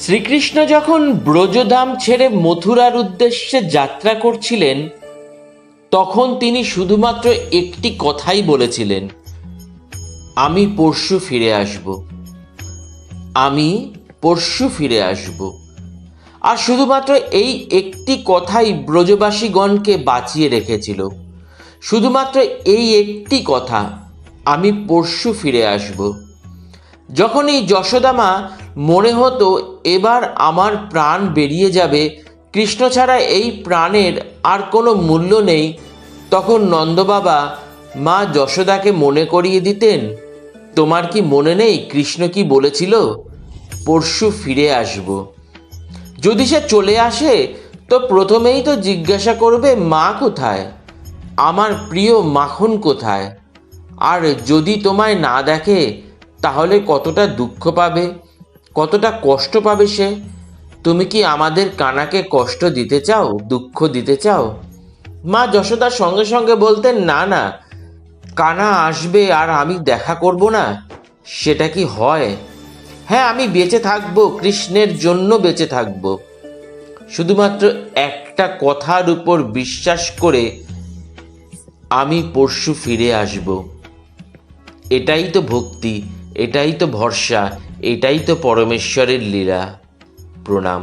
শ্রীকৃষ্ণ যখন ব্রজধাম ছেড়ে মথুরার উদ্দেশ্যে যাত্রা করছিলেন, তখন তিনি শুধুমাত্র একটি কথাই বলেছিলেন, আমি পরশু ফিরে আসব। আমি পরশু ফিরে আসব। আর শুধুমাত্র এই একটি কথাই ব্রজবাসীগণকে বাঁচিয়ে রেখেছিল। শুধুমাত্র এই একটি কথা, আমি পরশু ফিরে আসব। যখন এই যশোদামা মনে হতো এবার আমার প্রাণ বেরিয়ে যাবে। কৃষ্ণ ছাড়া এই প্রাণের আর কোনো মূল্য নেই। তখন নন্দবাবা, মা যশোদাকে মনে করিয়ে দিতেন? তোমার কি মনে নেই কৃষ্ণ কি বলেছিল? পরশু ফিরে আসব। যদি সে চলে আসে, তো প্রথমেই তো জিজ্ঞাসা করবে মা কোথায়? আমার প্রিয় মাখন কোথায়? আর যদি তোমায় না দেখে, তাহলে কতটা দুঃখ পাবে? কতটা কষ্ট পাবে সে? তুমি কি আমাদের কানাকে কষ্ট দিতে চাও, দুঃখ দিতে চাও? মা যশোদার সঙ্গে সঙ্গে বলতেন, না না, কানা আসবে আর আমি দেখা করব না। সেটা কি হয়? হ্যাঁ আমি বেঁচে থাকব, কৃষ্ণের জন্য বেঁচে থাকব। শুধুমাত্র একটা কথার উপর বিশ্বাস করে আমি পরশু ফিরে আসব। এটাই তো ভক্তি, এটাই তো ভরসা এটাই তো পরমেশ্বরের লীলা প্রণাম।